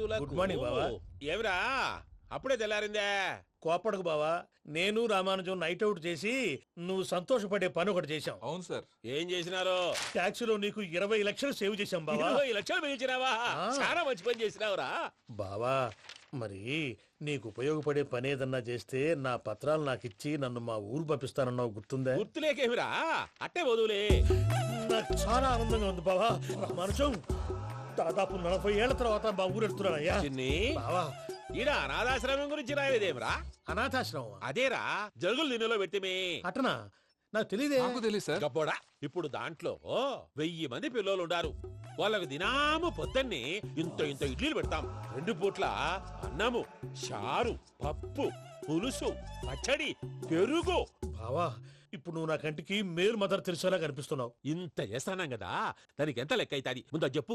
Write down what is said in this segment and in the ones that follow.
Good morning బావా. ఏమిరా? అప్పుడే తెల్లారిందే. కోపడకు బావా. నేను రామానుజం నైట్ అవుట్ చేసి నువ్వు సంతోషపడే పని ఒకటి చేశాం. అవును సార్. ఏం చేసినారు? ట్యాక్సీలో నీకు ఇరవై లక్షలు సేవ్ చేశాం బావా. ఇరవై లక్షలు మిగిల్చినావా? ఆ. చాలా మంచి పని చేసినావురా. బావా మరి నీకు ఉపయోగపడే పని ఏదన్నా చేస్తే నా పత్రాలు నాకు ఇచ్చి నన్ను మా ఊరు పంపిస్తానన్నావు గుర్తుందా? గుర్తులేకేమిరా? అట్టే వదులే. నాకు చాలా ఆనందంగా ఉంది బావా. రామానుజం దాదాపు నలభై ఏళ్ళ తర్వాత మా ఊరు వెళ్తున్నానయ్యా చిన్ని. బావా. ఈడ అనాథాశ్రమం గురించి రాయలేదేమిరా? అనాథాశ్రమం అదేరా జరుగులు దీనిలో పెట్టిమే. అటనా? నాకు తెలియదే నాకు తెలియదు సార్. గబ్బోడా ఇప్పుడు దాంట్లో వెయ్యి మంది పిల్లలు ఉండారు వాళ్ళకు దినాము పొద్దున్నే ఇంత ఇంత ఇడ్లీలు పెడతాం. రెండు పూట్ల అన్నము చారు పప్పు పులుసు పచ్చడి పెరుగు. బావా ఇప్పుడు నువ్వు నా కంటికి మేలు మదర్ తెలిసేలా కనిపిస్తున్నావు. ఇంత చేస్తానం కదా దానికి ఎంత లెక్క అవుతుంది ముందు అది చెప్పు.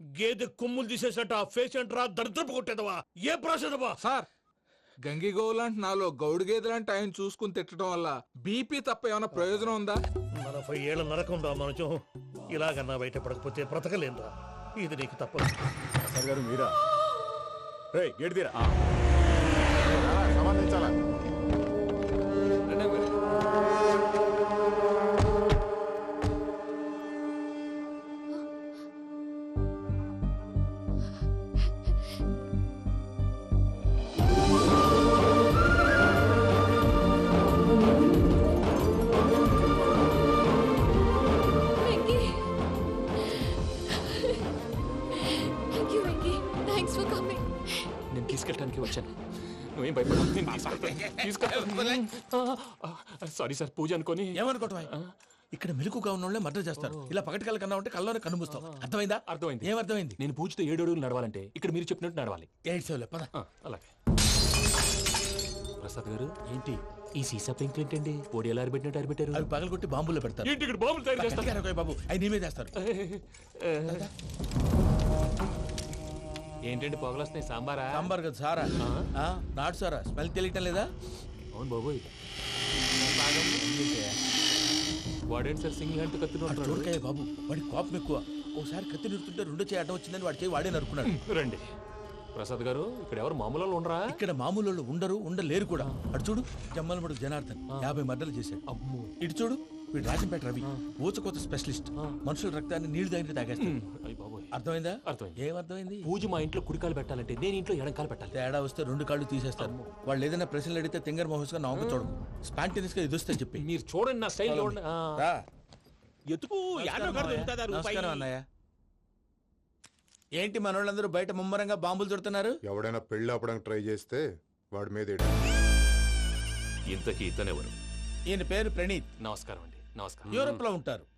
గేదె కొమ్ములు తీసేసట ఆ పేషెంట్ రా దరిద్రపు కొట్టేదవా? ఏ ప్రాసెదవా? సార్ గంగిగోవు లాంటి నాలో గౌడు గేదె లాంటి ఆయన చూసుకుని తిట్టడం వల్ల బీపీ తప్ప ఏమైనా ప్రయోజనం ఉందా? నలభై ఏళ్ళ నరకం రా మనచం ఇలాగన్నా బయటపడకపోతే బ్రతకలేనురా. ఇది నీకు తప్పదు. సార్ గారు మీరా? రే గేట్ తీరా. సంబంధించాలా నేను తీసుకెళ్ళడానికి వచ్చాను. నువ్వేం. తీసుకెళ్తాను. సారీ సార్ పూజ అనుకొని. ఏమనుకోవటం ఇక్కడ మెలకుగా ఉన్న వాళ్ళే మర్డర్ చేస్తారు. ఇలా పగటి కళ్ళ కన్నా ఉంటే కళ్ళలోనే కనుమూస్తావు అర్థమైందా? అర్థమైంది. ఏమర్థమైంది నేను పూజతో ఏడు అడుగులు నడవాలంటే ఇక్కడ మీరు చెప్పినట్టు నడవాలి. పద. ఆ, అలాగే. ప్రసాద్ గారు ఏంటి? ఈ సీసా పెంకులు ఏంటండి? పొడి ఎలా అరబెట్టినట్టు అరబెట్టారు అవి పగలగొట్టి బాంబులో పెడతారు. ఏంటి ఇక్కడ బాబులు తయారు చేస్తారు? బాబు. అవి నీమే చేస్తారు ఏంటండి పొగలొస్తాయి సాంబారా? సాంబార్ కదా సారా. ఆ, నాటు సారా. స్మెల్ తెలియటం లేదా? అవును బాబోయ్. వాడేంటి సార్ సింగిల్ హ్యాండ్ వాడు కత్తిన చూడకాయ బాబు. వాడి కోపం ఎక్కువ. ఒకసారి కత్తి నిరుతుంటే రెండో చేయి అడ్డం వచ్చిందని వాడి చేయి వాడే నరుకున్నాడు. రండి. ప్రసాద్ గారు ఇక్కడ ఎవరు మామూలు వాళ్ళు ఉండరా? ఇక్కడ మామూలు వాళ్ళు ఉండరు ఉండలేరు కూడా. అటు చూడు జమ్మలమడు జనార్దన్ యాభై మర్డర్లు చేశాడు. అమ్మో. ఇటు చూడు వీడు రాజంపేట రవి ఊచకోత స్పెషలిస్ట్. మనుషుల రక్తాన్ని నీళ్ళు దగ్గర తాగేస్తాడు. అయ్య బాబోయ్. అర్థమైందా? అర్థమైంది. ఏం అర్థమైంది పూజ మా ఇంట్లో కుడికాలు పెట్టాలంటే నేను ఇంట్లో ఎడంకాలు పెట్టాలి. తేడా వస్తే రెండు కాళ్ళు తీసేస్తారు. వాళ్ళు ఏదైనా ప్రశ్నలు అడిగితే తింగర్ మహోస్గా నవ్వు చూడకు స్పాంటినియస్గా ఎదుస్తే చెప్పి. మీరు చూడండి నా స్టైల్ చూడండి. ఆ. రా. ఎతుకు యాడో కాడ దొరుకుతుందా రూపాయి నమస్కారం అన్నయ్య. ఏంటి మనోళ్ళందరూ బయట ముమ్మరంగా బాంబులు దొరుకుతున్నారు ఎవడైనా పెళ్ళి ఆపడానికి ట్రై చేస్తే వాడి మీద ఎడి. ఇంతకీ ఇతనెవరు? ఈయన పేరు ప్రణీత్. నమస్కారం అండి. నమస్కారం. యూరోప్లో ఉంటారు.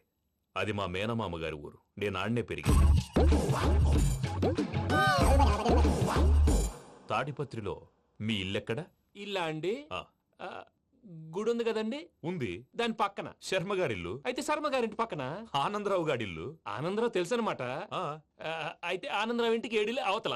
అది మా మేనమామ గారి ఊరు. నేను ఆడనే పెరిగింది తాడిపత్రిలో మీ ఇల్లెక్కడ? ఇల్లా అండి? ఆ. ఆ, గుడి ఉంది కదండి? ఉంది. దాని పక్కన. శర్మ గారిల్లు అయితే శర్మ గారింటి పక్కన? ఆనందరావు గారిల్లు. ఆనందరావు తెలుసు అనమాట ఆ, అయితే ఆనందరావు ఇంటికి ఏడిలే అవతల.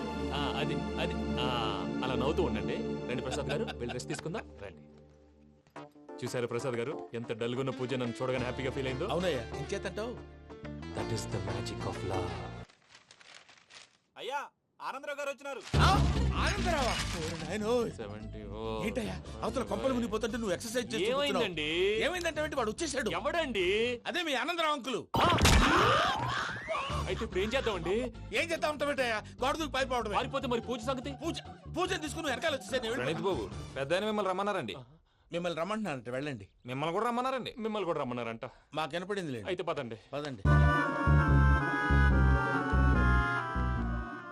ఆ, అది అది ఆ, అలా నవ్వుతూ ఉండండి. రండి ప్రసాద్ గారు వెళ్ళి రెస్ట్ తీసుకుందాం. రండి. చూసారు ప్రసాద్ గారు? ఎంత డల్గున్న పూజ నన్ను చూడగానే హ్యాపీగా ఫీల్ అయిందో? అవునయ్యా ఇంచేతంటావు that is the magic of love Anandarao garu వచ్చినారు. ఆనందరావా? ఓరి నాయనోయ్. సెవెంటీ ఏంటయ్యా? అవతల కొంపలు మునిగిపోతుంటే నువ్వు ఎక్సర్సైజ్ చేస్తూ కూర్చున్నావు. ఏమైందండి? ఏమైందంటే వాడు వచ్చేసాడు. ఎవడండి? అదే మీ ఆనందరావు అంకులు. అయితే ఇప్పుడు ఏం చేద్దామండి? ఏం చేస్తా ఉంటావేటయ్యా గోడ దూకి పైపోవడమే పారిపోతే మరి పూజ సంగతి? పూజ పూజ తీసుకుని వెనకాల నేను వెళ్ళిపోయాను. బాబు పెద్ద మిమ్మల్ని రమ్మన్నారండి. మిమ్మల్ని రమ్మంటున్నానంట వెళ్ళండి. మిమ్మల్ని కూడా రమ్మన్నారండి. మిమ్మల్ని కూడా రమ్మన్నారంట. మాకు వినపడింది లేదు అయితే పదండి. పదండి.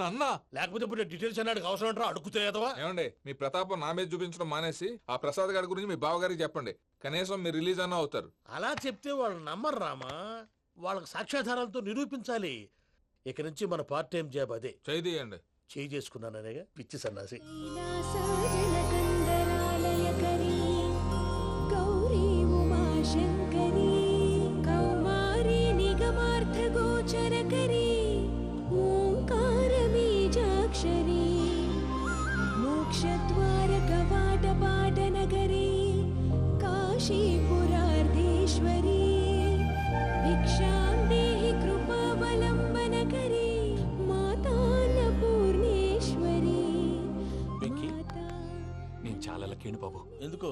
నాన్న లేకపోతే ఇప్పుడు డీటెయిల్స్ అన్నాడు అవసరం అంటారా? అడుగుతాయదవా ఏమండి మీ ప్రతాపం నా మీద చూపించడం మానేసి ఆ ప్రసాద్ గారి గురించి మీ బావగారికి చెప్పండి. కనీసం మీరు రిలీజ్ అన్న అవుతారు. అలా చెప్తే వాళ్ళు నమ్మరు రామా? వాళ్ళకి సాక్ష్యాధారాలతో నిరూపించాలి. ఇక నుంచి మన పార్ట్ టైం జాబ్ అదే చేయండి చేయి చేసుకున్నాననేగా పిచ్చి సన్నాసి. గౌరీ ఉమాశంకరీ. मोक्षद्वारकवाटपाटनगरी काशीपुरार्धेश्वरी भिक्षां देहि कृपावलम्बनकरी मातान्नपूर्णेश्वरी వెంకీ माता నేను చాలా లక్కీని బాబు ఎందుకు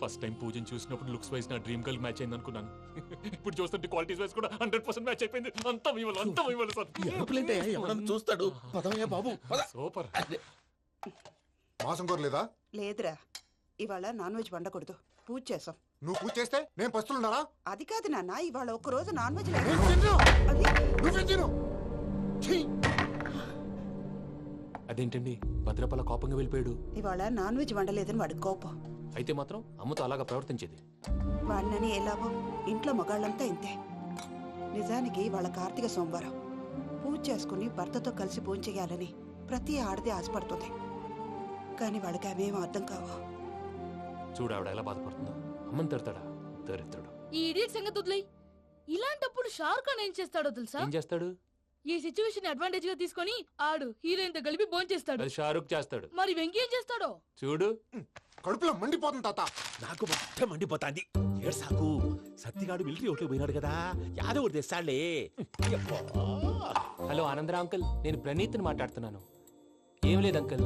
ఫస్ట్ టైం పూజను చూసినప్పుడు లుక్స్ వైజ్ నా డ్రీమ్ గర్ల్ మ్యాచ్ అయింది అనుకున్నాను ఇప్పుడు చూస్తుంటే క్వాలిటీస్ వైజ్ కూడా హండ్రెడ్ పర్సెంట్ మ్యాచ్ అయిపోయింది అంతా ఇవ్వాలి అంతా ఇవ్వాలి సార్ ఎరుపులేంటే ఎవడన్నా చూస్తాడు పదవయ్యా బాబు పద. సూపర్ మాసం కోరలేదా లేదురా. ఇవాళ నాన్ వెజ్ వండకూడదు. పూజ చేసాం. నువ్వు పూజ చేస్తే నేను పస్తులున్నారా అది కాదు నాన్న ఇవాళ ఒక రోజు నాన్ వెజ్ లేదు! అదేంటండి? భద్రపల కోపంగా వెళ్ళిపోయాడు. ఇవాళ నాన్ వెజ్ వండలేదని వాడి కోపం. అయితే మాత్రం అమ్మతో అలాగా ప్రవర్తించేది. వాడినని ఎలాగో ఇంట్లో మగాళ్ళంతా ఇంతే. నిజానికి వాళ్ళ కార్తీక సోమవారం. పూజ చేసుకుని భర్తతో కలిసి పూజ చేయాలని ప్రతి ఆడది ఆశపడుతుంది. కానీ వాళ్ళకి అవేం అర్థం కావు? చూడు ఆవిడ ఎలా బాధపడుతుందో. అమ్మని తిడతాడా? దరిద్రుడు. ఈ ఇడియట్ సంగతి వదిలేయ్. ఇలాంటప్పుడు షారుఖ్ ఖాన్ ఏం చేస్తాడో తెలుసా? ఏం చేస్తాడు? ఈ సిచ్యువేషన్ అడ్వాంటేజ్గా తీసుకొని ఆడు హీరోయిన్తో కలిపి బోన్ చేస్తాడు. అది షారుఖ్ చేస్తాడు. మరి వెంకీ ఏం చేస్తాడో? చూడు. కడుపులో మండిపోతుంది తాత. నాకు మొత్తం మండిపోతాంది. ఏడు సాకు. సత్తిగాడు మిలిటరీ ఓట్లకు పోయినాడు కదా. యాదవ్ ఒకటి తెస్తాడులే. Hello ఆనందరా uncle. నేను ప్రణీత్ని మాట్లాడుతున్నాను. ఏం లేదు అంకుల్.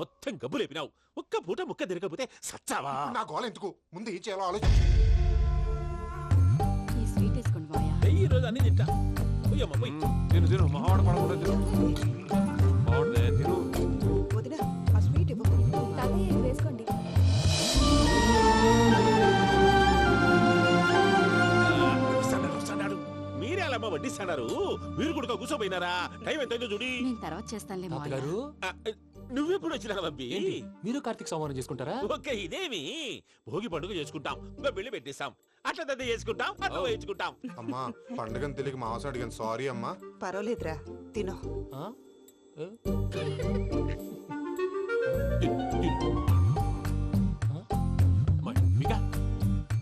మొత్తం గబ్బు లేపినావు ఒక్క పూట ముక్క తిరగకపోతే సచ్చావా? నా గోల ఎందుకు? ముందు ఈ చేయాలో ఆలోచించు ఈ రోజు అన్ని తింటా. పోయమ్మ పోయి. తిను తిను. తిను. తిను. మీరే వడ్డిస్తాడారు? మీరు కూడా కూర్చోపోయినారా? టైం ఎంత చూడి. తర్వాత చేస్తాను నువ్వెప్పుడు వచ్చినా బంబి ఏంటి? మీరు కార్తీక్ సంహారం చేసుకుంటారా? ఓకే ఇదేమి. భోగి పండుగ చేసుకుంటాం ఇంకా పెళ్ళి పెట్టేస్తాం అట్లా దద్ద చేసుకుంటాం అట్లా వేయించుకుంటాం. అమ్మా పండుగని తెలియక మాంసం అడిగాను సారీ అమ్మా. పర్వాలేదురా తినో. ఆ? ఏ?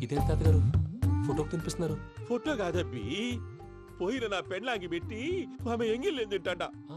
ఇదేం తాతగారు? ఫోటోకి తినిపిస్తున్నారు. ఫోటో కాదబ్బి పోయిన నా పెళ్ళాంగి పెట్టి ఆమె ఎంగిల్లేం తింటాడ. ఆ?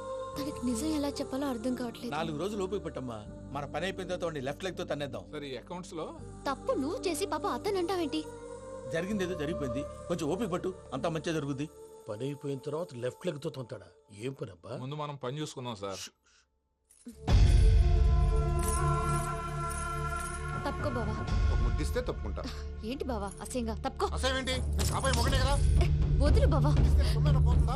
తనకి నిజం ఎలా చెప్పాలో అర్థం కావట్లేదు. నాలుగు రోజులు ఓపిక పట్టమ్మా. మన పని అయిపోయిన తర్వాత లెఫ్ట్ లెగ్తో తన్నేద్దాం. సరే అకౌంట్స్లో? తప్పు నువ్వు చేసి పాప అతను అంటావేంటి? జరిగింది ఏదో జరిగిపోయింది. కొంచెం ఓపిక పట్టు అంతా మంచిగా జరుగుద్ది. పని అయిపోయిన తర్వాత లెఫ్ట్ లెగ్తో తొంతాడా? ఏం పని అబ్బా ముందు మనం పని చూసుకుందాం సార్. తప్పుకో బావా. ఒక ముద్దిస్తే తప్పుకుంటా. ఏంటి బావా అసహ్యంగా? తప్పుకో. అసేమేంటి నేను కాబోయే మొగనే కదా? వదులు బావా. ఇస్తే సొమ్మేనా పోతుందా?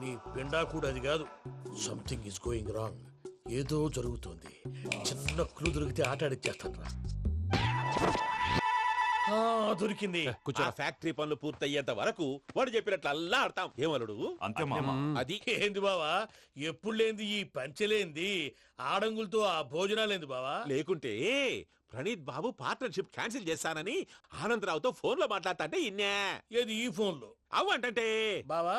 నీ పిండా కూడా అది కాదు సంథింగ్ ఇస్ గోయింగ్ రాంగ్ ఏదో జరుగుతోంది. చిన్న క్లూ దొరికితే ఆట ఆడిచ్చేస్తాను రా ఆ, దొరికింది. ఆ. ఫ్యాక్టరీ పనులు పూర్తయ్యేంత వరకు వాడు చెప్పినట్లు అల్లా ఆడతాం. ఏమలుడు అంతే మామ. అది. ఏంది బావా? ఎప్పుడు లేంది ఈ పంచలేంది? ఆడంగులతో ఆ భోజనాలేంది బావా? లేకుంటే ప్రణీత్ బాబు పార్ట్నర్షిప్ క్యాన్సిల్ చేస్తానని ఆనందరావుతో ఫోన్లో మాట్లాడతాంటే ఇన్నే. ఏది ఈ ఫోన్లో? అవ్వ అంటే బావా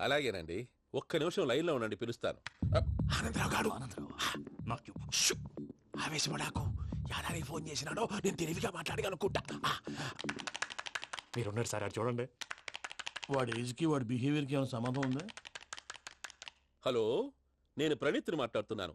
అలాగేనండి. ఒక్క నిమిషం లైన్లో ఉండండి పిలుస్తాను. ఆనందరావు గాడు. షూ! ఆవేశపడాకు. యాదానికి ఫోన్ చేసినాడో నేను తెలివిగా మాట్లాడి అనుకుంటా ఆ, మీరున్నారు సార్ అది చూడండి. వాడి ఏజ్కి వాడి బిహేవియర్కి ఏమైనా సంబంధం ఉందా? హలో నేను ప్రణీత్ని మాట్లాడుతున్నాను.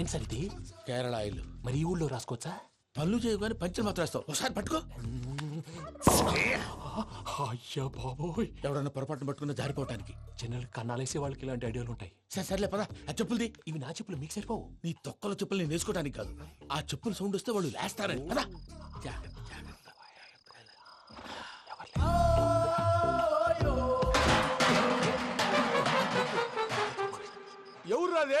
ఏం సార్ ఇది కేరళ ఆయిల్. మరి ఈ ఊళ్ళో రాసుకోవచ్చా? పనులు చేయవు కానీ పంచర్ మాత్రం వేస్తావు. ఒకసారి పట్టుకో. అయ్యా బాబోయ్. ఎవడన్నా పొరపాటున పట్టుకున్న జారిపోవటానికి. జనరల్ కన్నాలేసే వాళ్ళకి ఇలాంటి ఐడియాలు ఉంటాయి. సరే సర్లే పదా. ఆ చెప్పులది ఇవి నా చెప్పులు మీకు సరిపోవు. నీ తొక్కల చెప్పులు నేను వేసుకోవడానికి కాదు. ఆ చెప్పుల సౌండ్ వస్తే వాళ్ళు లేస్తారని. పదా. ఎవరు రాదే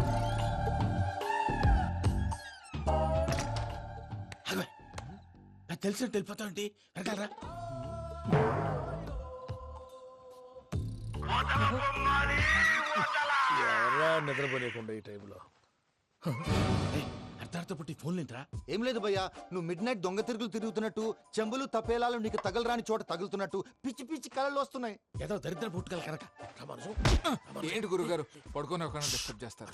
నాకు తెలిసినట్టు వెళ్ళిపోతావు వెనకాలరా ఎవరా నిద్రపోలేకుండా ఈ టైంలో? అర్ధార్థ పుట్టి ఫోన్ లేంట్రా ఏం లేదు భయ్యా నువ్వు మిడ్ నైట్ దొంగ తిరుగులు తిరుగుతున్నట్టు చెంబులు తపేలాలు నీకు తగలరాని చోట తగులుతున్నట్టు పిచ్చి పిచ్చి కళలు వస్తున్నాయి. ఏదో దరిద్ర పుట్టుకల కనుక. ఏంటి గురుగారు? పడుకొని ఒక డిస్టర్బ్ చేస్తారు.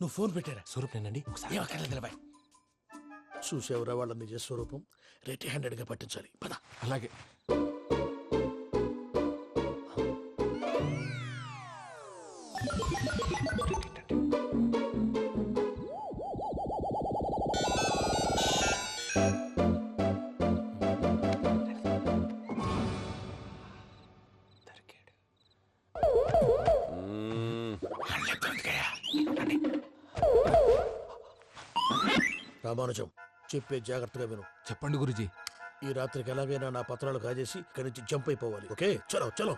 నువ్వు ఫోన్ పెట్టారా? స్వరూప్ నేనండి. ఒకసారి నిలబాయ్ చూసేవరా వాళ్ళ నిజ స్వరూపం? రెట్టి హ్యాండెడ్గా పట్టించాలి. పద. అలాగే. రామానుజం చెప్పే జాగ్రత్తగా విను. చెప్పండి గురుజీ. ఈ రాత్రికి ఎలాగైనా నా పత్రాలు కాజేసి ఇక్కడి నుంచి జంప్ అయిపోవాలి. ఓకే? చలో చలో.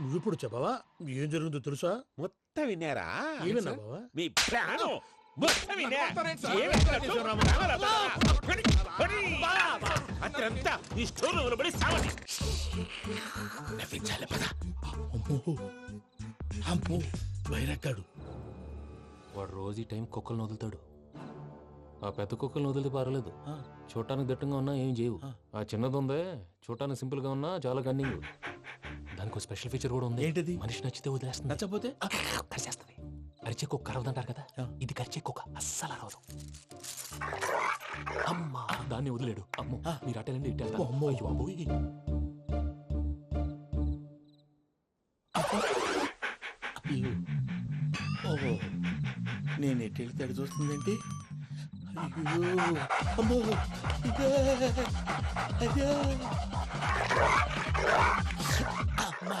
నువ్విప్పుడు చెప్పవా? ఏం జరిగిందో తెలుసా? మొత్తం విన్నారా? ఏమన్నా బావా? మీ ప్రాణం మొత్తం విన్నా. అత్రంతా ఈ స్టోర్ రూమ్ పడి సావండి నవ్వించాలి పద. అమ్మో. అమ్మో. వైరక్కాడు వాడు రోజు ఈ టైం కుక్కలను వదులుతాడు. ఆ పెద్ద కుక్కలను వదిలితే పర్వాలేదు చూడటానికి దట్టంగా ఉన్నా ఏం చేయవు. ఆ. చిన్నది ఉందే చూడటానికి సింపుల్గా ఉన్నా చాలా గన్నింగ్ దానికి స్పెషల్ ఫీచర్ కూడా ఉంది. ఏంటిది? మనిషి నచ్చితే వదిలేస్తుంది. నచ్చపోతే కరిచేస్తుంది అరిచే కుక్క అరవదు అంటారు కదా? ఇది కరిచే కుక్క అస్సలు అరవదు అమ్మా! దాన్ని వదిలేడు. అమ్మో! మీరు అటెండి ఇటు వెళ్తారు. అమ్మో. అయ్యో. అయ్యో. ఓహో. నేను ఎటు వెళ్తే అటు చూస్తుందేంటి? అయ్యో. అమ్మో. ఇదే. అదే అమ్మా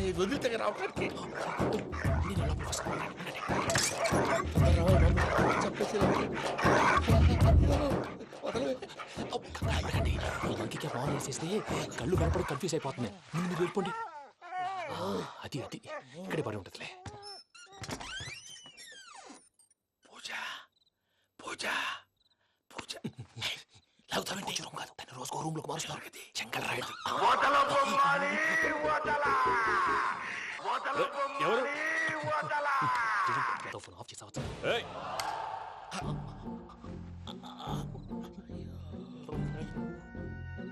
ఈ వదిలితే రావడానికి ఇంటికి ఫోన్ చేసేస్తే కళ్ళు కనపడి కన్ఫ్యూజ్ అయిపోతున్నాయి ముందు మీరు వెళ్ళిపోండి అది అది. ఇక్కడే పడి ఉంటుందిలే. పూజ పూజ. లాగుతామంటే రూమ్ కాదు. తన రోజుకో రూమ్లోకి చెంకల్ ఎవరు? ఫోన్ ఆఫ్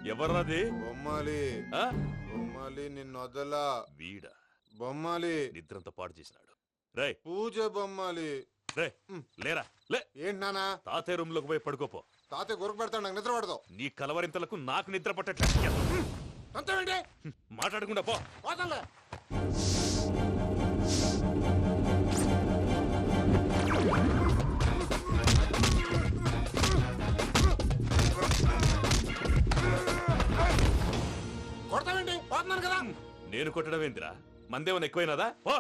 ఎవర్రాది? బొమ్మాలి. ఆ? బొమ్మాలి నిన్ను వదలా. వీడా. బొమ్మాలి. నిద్రంతా పాడు చేసినాడు. రే పూజ బొమ్మాలి. రే లేరా. లే. ఏంటి నానా తాతయ్య రూమ్లోకి పోయి పడుకోపో. తాతయ్య గురకు పెడతాడు నాకు నిద్ర పడదు. నీ కలవరింతలకు నాకు నిద్ర పట్టట్లేదు అంతేంటి మాట్లాడకుండా పో. పోతాలే కొడతావేంటి? పోతున్నాను కదా. నేను కొట్టడం ఏంటిరా మందేమన్నా ఎక్కువైనదా? పో.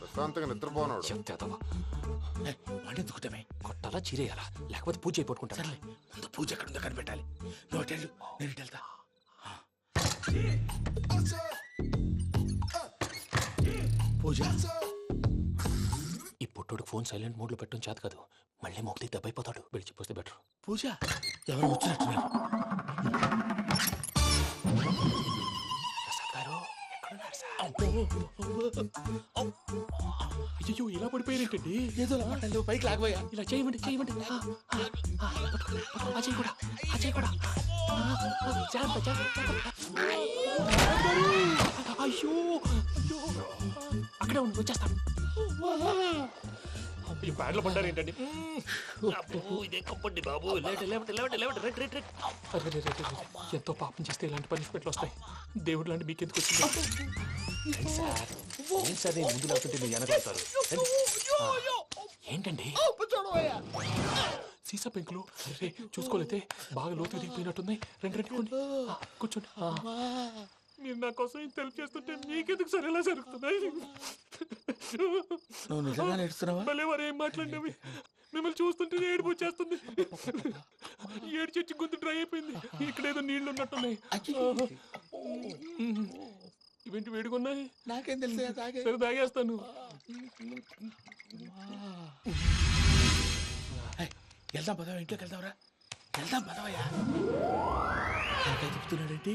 ప్రశాంతంగా నిద్రపోనాడు. వాడెందుకుంటామే కొట్టాలా చీరేయాలా? లేకపోతే పూజ అయిపోట్టుకుంటా ముందు పూజ ఎక్కడ ఉందో కనిపెట్టాలి. వెళ్ళు, నేను వెళ్తా. పూజ. ఈ పుట్టోడు ఫోన్ సైలెంట్ మోడ్లో పెట్టడం చేత కాదు. మళ్ళీ మొక్కి దెబ్బైపోతాడు. వెళ్ళి చెప్పొస్తే బెటర్. పూజ ఎవరు వచ్చినట్టున్నారు? ప్రసాద్ గారు ఎక్కడున్నారు సార్? అయ్యో ఇలా పడిపోయారేంటండి? ఏదో పైకి లాగబోయా ఇలా చేయమండి చేయమండి. ఆ, ఆ, ఆ, పట్టుకో, పట్టుకో, ఆ చేయి కూడా ఆ చేయి కూడా ఆ, ఆ, జాగ్రత్త, జాగ్రత్త, జాగ్రత్త. అయ్యో అయ్యో. అక్కడే ఉండి వచ్చేస్తాను. ఈ బ్యాడ్లో పడ్డారు ఏంటండి? ఇదే కప్పండి బాబు. లేవండి లేవండి లేవండి లేవండి. రెట్ రెట్ రెట్. అరే, రే, రే, రే, రే. ఎంతో పాపం చేస్తే ఇలాంటి పనిష్మెంట్లు వస్తాయి. దేవుడు లాంటి మీకు ఎందుకు వచ్చింది? రండి సార్? ఏం సార్ నేను ముందు లేకుంటే మీరు వెనకాడతారు? ఏంటండి? సీసా పెంకులు. అరే చూసుకోలేతే బాగా లోతు దిగిపోయినట్టున్నాయి రెండు రెండు కూర్చోండి. ఆ. మీరు నా కోసం ఇంత హెల్ప్ చేస్తుంటే మీకెందుకు సరే ఎలా జరుగుతున్నాయి? నువ్వు నిజంగా నేర్చుతున్నావా భలే వారు ఏం మాట్లాడినవి? మిమ్మల్ని చూస్తుంటే ఏడుపు వచ్చేస్తుంది. ఏడు చెట్టు గొంతు డ్రై అయిపోయింది. ఇక్కడ ఏదో నీళ్ళు ఉన్నట్టున్నాయి. ఇవేంటి వేడుకున్నాయి నాకేం తెలుసు తాగే. సరే తాగేస్తాను. వెళ్దాం పదవా ఇంట్లోకి వెళ్దాంరా. వెళ్దాం పదవయ్యా చెప్తున్నాడేంటి?